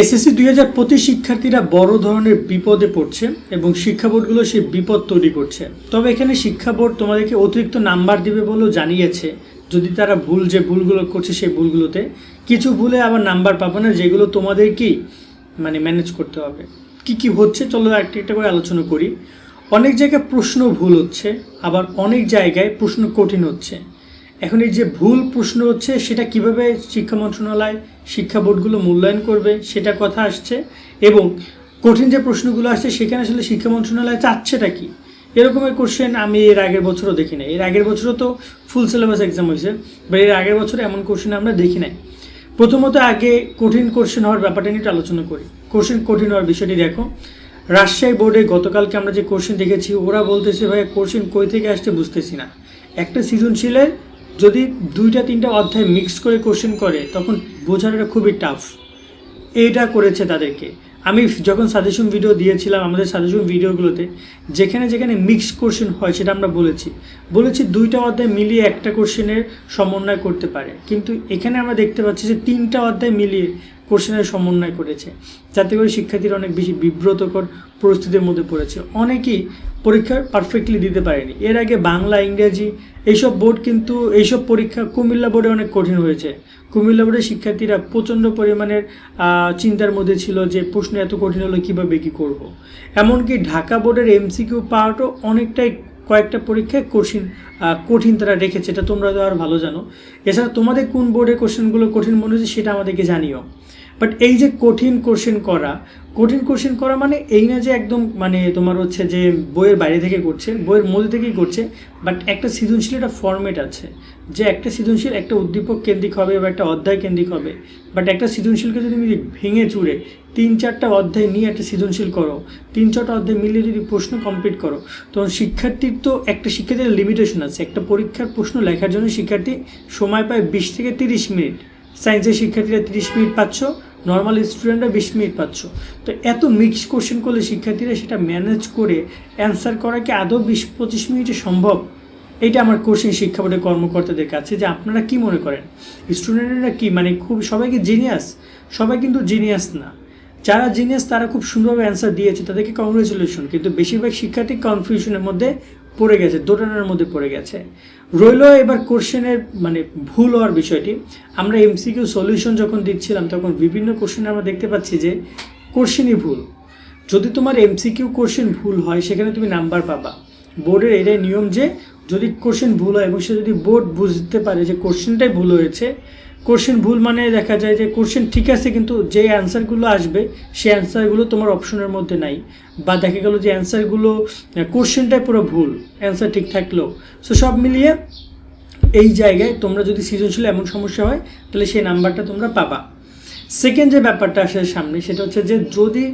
SSC দুই হাজার পঁচিশ শিক্ষার্থীরা বড় ধরনের বিপদে পড়ছে এবং শিক্ষা বোর্ডগুলো সেই বিপদ তৈরি করছে। তবে এখানে শিক্ষা বোর্ড তোমাদেরকে অতিরিক্ত নাম্বার দিবে বলেও জানিয়েছে। যদি তারা ভুল যে ভুলগুলো করছে সেই ভুলগুলোতে কিছু ভুলে আবার নাম্বার পাবে না, যেগুলো তোমাদেরকেই মানে ম্যানেজ করতে হবে। কি কি হচ্ছে চলো একটা একটা করে আলোচনা করি। অনেক জায়গায় প্রশ্ন ভুল হচ্ছে, আবার অনেক জায়গায় প্রশ্ন কঠিন হচ্ছে। এখন এই যে ভুল প্রশ্ন হচ্ছে, সেটা কীভাবে শিক্ষা মন্ত্রণালয় শিক্ষা বোর্ডগুলো মূল্যায়ন করবে, সেটা কথা আসছে। এবং কঠিন যে প্রশ্নগুলো আসছে, সেখানে আসলে শিক্ষা মন্ত্রণালয় চাচ্ছেটা কি? এরকমের কোশ্চেন আমি এর আগের বছরও দেখি নাই। এর আগের বছরও তো ফুল সিলেবাস এক্সাম হয়েছে বা এর আগের বছরে এমন কোশ্চেন আমরা দেখি নাই। প্রথমত আগে কঠিন কোশ্চেন হওয়ার ব্যাপারটা নিয়ে আলোচনা করি। কোশ্চেন কঠিন হওয়ার বিষয়টি দেখো। রাজশাহী বোর্ডে গতকালকে আমরা যে কোশ্চেন দেখেছি, ওরা বলতেছে ভাই কোশ্চেন কই থেকে আসছে বুঝতেছি না। একটা সৃজনশীলের যদি দুইটা, তিনটা অধ্যায় মিক্স করে কোশ্চেন করে, তখন বোঝাটা খুবই টাফ এইটা করেছে তাদেরকে। আমি যখন সাজেশন ভিডিও দিয়েছিলাম আমাদের সাজেশন ভিডিওগুলোতে যেখানে যেখানে মিক্স কোশ্চেন হয় সেটা আমরা বলেছি। বলেছি দুইটা অধ্যায় মিলিয়ে একটা কোশ্চেনের সমন্বয় করতে পারে। কিন্তু এখানে আমরা দেখতে পাচ্ছি যে তিনটা অধ্যায় মিলিয়ে কোশ্চেনের সমন্বয় করেছে। যাতে করে শিক্ষার্থীরা অনেক বেশি বিব্রতকর পরিস্থিতির মধ্যে পড়েছে। অনেকেই পরীক্ষা পারফেক্টলি দিতে পারেনি। এর আগে বাংলা, ইংরেজি এইসব বোর্ড কিন্তু এইসব পরীক্ষা কুমিল্লা বোর্ডে অনেক কঠিন হয়েছে। কুমিল্লা বোর্ডের শিক্ষার্থীরা প্রচণ্ড পরিমাণের চিন্তার মধ্যে ছিল যে প্রশ্ন এত কঠিন হলে কীভাবে কী করব। এমনকি ঢাকা বোর্ডের এমসিকিউ পাওয়ারও অনেকটাই কয়েকটা পরীক্ষায় কঠিন কঠিন তারা রেখেছে, এটা তোমরা তো আর ভালো জানো। এছাড়া তোমাদের কোন বোর্ডের কোশ্চেনগুলো কঠিন মনে হচ্ছে সেটা আমাদেরকে জানিও। বাট এই যে কঠিন কোশ্চেন করা, কঠিন কোশ্চেন করা মানে এই না যে একদম মানে তোমার হচ্ছে যে বইয়ের বাইরে থেকে করছে, বইয়ের মধ্যে থেকেই করছে বাট একটা সৃজনশীল একটা ফর্মেট আছে, যে একটা সৃজনশীল একটা উদ্দীপক কেন্দ্রিক হবে বা একটা অধ্যায় কেন্দ্রিক হবে বাট একটা সৃজনশীলকে যদি তুমি ভেঙে চুড়ে তিন চারটা অধ্যায় নিয়ে একটা সৃজনশীল করো, তিন চারটা অধ্যায় মিলিয়ে যদি প্রশ্ন কমপ্লিট করো, তখন শিক্ষার্থীর তো একটা শিক্ষার্থীর লিমিটেশন আছে, একটা পরীক্ষার প্রশ্ন লেখার জন্য শিক্ষার্থী সময় পায় বিশ থেকে তিরিশ মিনিট সায়েন্সের শিক্ষার্থীরা তিরিশ মিনিট পাচ্ছ নর্মাল স্টুডেন্টরা বিশ মিনিট পাচ্ছ। তো এত মিক্স কোশ্চেন করলে শিক্ষার্থীরা সেটা ম্যানেজ করে অ্যান্সার করা কি আদৌ বিশ, পঁচিশ মিনিটে সম্ভব? এটা আমার কোশ্চেন শিক্ষা বোর্ডের কর্মকর্তাদের কাছে যে আপনারা কি মনে করেন? স্টুডেন্টরা কি? মানে খুব সবাই কি জিনিয়াস সবাই কিন্তু জিনিয়াস না। যারা জিনিয়াস তারা খুব সুন্দরভাবে অ্যান্সার দিয়েছে, তাদেরকে কংগ্রেচুলেশন কিন্তু বেশিরভাগ শিক্ষার্থী কনফিউশনের মধ্যে পড়ে গেছে, দোটানার মধ্যে পড়ে গেছে। রইল এবার কোশ্চেনের মানে ভুল হওয়ার বিষয়টি। আমরা এমসিকিউ সলিউশন যখন দিচ্ছিলাম, তখন বিভিন্ন কোশ্চেনে আমরা দেখতে পাচ্ছি যে কোশ্চেনই ভুল। যদি তোমার এমসিকিউ কোশ্চেন ভুল হয়, সেখানে তুমি নাম্বার পাবা। বোর্ডের এটাই নিয়ম যে, যদি কোশ্চেন ভুল হয় এবং সে যদি বোর্ড বুঝতে পারে যে কোশ্চেনটাই ভুল হয়েছে কোশ্চেন ভুল মানে দেখা যায় যে কোশ্চেন ঠিক আছে কিন্তু যে অ্যান্সারগুলো আসবে, সেই অ্যান্সারগুলো তোমার অপশনের মধ্যে নাই। বা দেখা গেল যে অ্যান্সারগুলো কোশ্চেনটাই পুরো ভুল অ্যান্সার ঠিক থাকলেও সো সব মিলিয়ে এই জায়গায় তোমরা যদি সৃজনশীল এমন সমস্যা হয়, তাহলে সেই নাম্বারটা তোমরা পাবা। সেকেন্ড যে ব্যাপারটা আসে সামনে, সেটা হচ্ছে যে যদি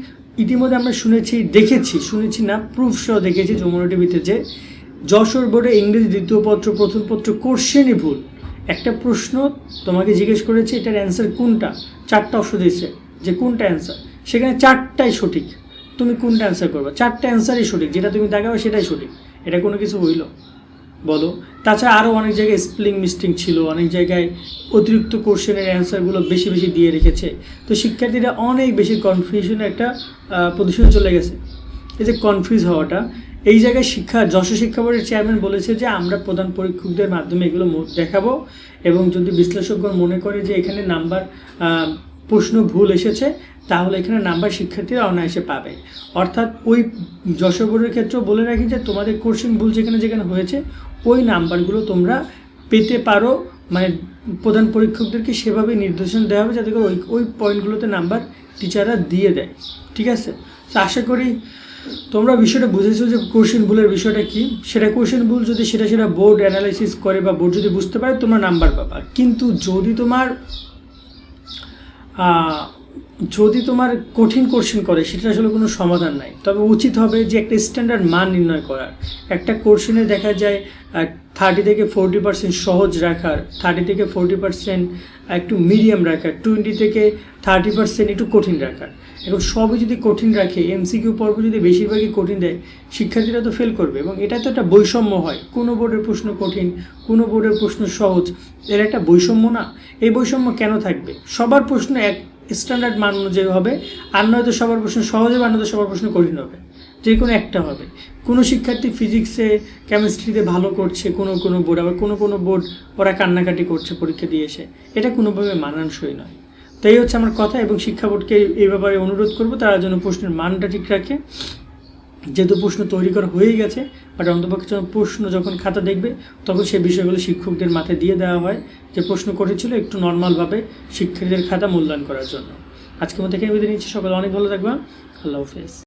ইতিমধ্যে আমরা শুনেছি, দেখেছি, শুনেছি না প্রুফ সহ দেখেছি যমুনা টিভিতে যে যশোর বোর্ডে ইংরেজি দ্বিতীয় পত্র, প্রথম পত্র কোশ্চেনই ভুল। একটা প্রশ্ন তোমাকে জিজ্ঞেস করেছে, এটার অ্যান্সার কোনটা? চারটা অপশন দিয়েছে যে কোনটা অ্যান্সার সেখানে চারটাই সঠিক। তুমি কোনটা অ্যান্সার করবে? চারটা অ্যান্সারই সঠিক। যেটা তুমি দেখাবে সেটাই সঠিক। এটা কোনো কিছু হইল? বলো। তাছাড়া আরও অনেক জায়গায় স্পেলিং মিস্টেক ছিল। অনেক জায়গায় অতিরিক্ত কোশ্চেনের অ্যান্সারগুলো বেশি বেশি দিয়ে রেখেছে। তো শিক্ষার্থীরা অনেক বেশি কনফিউশনের একটা পজিশনে চলে গেছে। এই যে কনফিউজ হওয়াটা এই জায়গায় শিক্ষা, যশোর শিক্ষা বোর্ডের চেয়ারম্যান বলেছে যে, আমরা প্রধান পরীক্ষকদের মাধ্যমে এগুলো দেখাবো এবং যদি বিশ্লেষকগণ মনে করে যে, এখানে নাম্বার প্রশ্ন ভুল এসেছে, তাহলে এখানে নাম্বার শিক্ষার্থীরা অনায়াসে পাবে। অর্থাৎ ওই যশোর বোর্ডের ক্ষেত্রেও বলে রাখি যে, তোমাদের কোশ্চেন ভুল যেখানে যেখানে হয়েছে, ওই নাম্বারগুলো তোমরা পেতে পারো। মানে প্রধান পরীক্ষকদেরকে সেভাবে নির্দেশন দেওয়া হবে যাতে করে ওই ওই পয়েন্টগুলোতে নাম্বার টিচাররা দিয়ে দেয়। ঠিক আছে? তো আশা করি তোমরা বিষয়টা বুঝেছ যে কোশ্চেন ভুলের বিষয়টা কি? সেটা কোশ্চেন ভুল যদি সেটা সেটা বোর্ড অ্যানালাইসিস করে বা বোর্ড যদি বুঝতে পারে, তোমরা নাম্বার পাবা। কিন্তু যদি তোমার যদি তোমার কঠিন কোশ্চেন করে, সেটা আসলে কোনো সমাধান নাই। তবে উচিত হবে যে একটা স্ট্যান্ডার্ড মান নির্ণয় করার। একটা কোশ্চেনে দেখা যায় থার্টি থেকে ফোরটি পার্সেন্ট সহজ রাখার, থার্টি থেকে ফোরটি পার্সেন্ট একটু মিডিয়াম রাখার, টোয়েন্টি থেকে থার্টি পার্সেন্ট একটু কঠিন রাখার। এখন সবই যদি কঠিন রাখে এমসিকিউ পর্ব যদি বেশিরভাগই কঠিন দেয়, শিক্ষার্থীরা তো ফেল করবে এবং এটা তো একটা বৈষম্য হয়। কোনো বোর্ডের প্রশ্ন কঠিন, কোনো বোর্ডের প্রশ্ন সহজ। এর একটা বৈষম্য না। এই বৈষম্য কেন থাকবে? সবার প্রশ্ন এক স্ট্যান্ডার্ড মান অনুযায়ী হবে। আর নয়তো সবার প্রশ্ন সহজ হবে আর নয়তো সবার প্রশ্ন কঠিন হবে। যে কোনো একটা হবে। কোনো শিক্ষার্থী ফিজিক্সে কেমিস্ট্রিতে ভালো করছে, কোনো কোনো বোর্ড আবার কোনো কোনো বোর্ড ওরা কান্নাকাটি করছে পরীক্ষা দিয়ে এসে। এটা কোনোভাবে মানানসই নয়। তো এই হচ্ছে আমার কথা এবং শিক্ষা বোর্ডকে এই ব্যাপারে অনুরোধ করব, তারা যেন প্রশ্নের মানটা ঠিক রাখে। যেহেতু প্রশ্ন তৈরি করা হয়েই গেছে বাট অন্তপক্ষে যখন প্রশ্ন যখন খাতা দেখবে, তখন সেই বিষয়গুলো শিক্ষকদের মাথায় দিয়ে দেওয়া হয় যে প্রশ্ন করেছিল একটু নর্মালভাবে শিক্ষার্থীদের খাতা মূল্যায়ন করার জন্য। আজকের মধ্যে এখানে বিদায় নিচ্ছি। সকালে অনেক ভালো থাকবা আল্লাহ হাফেজ।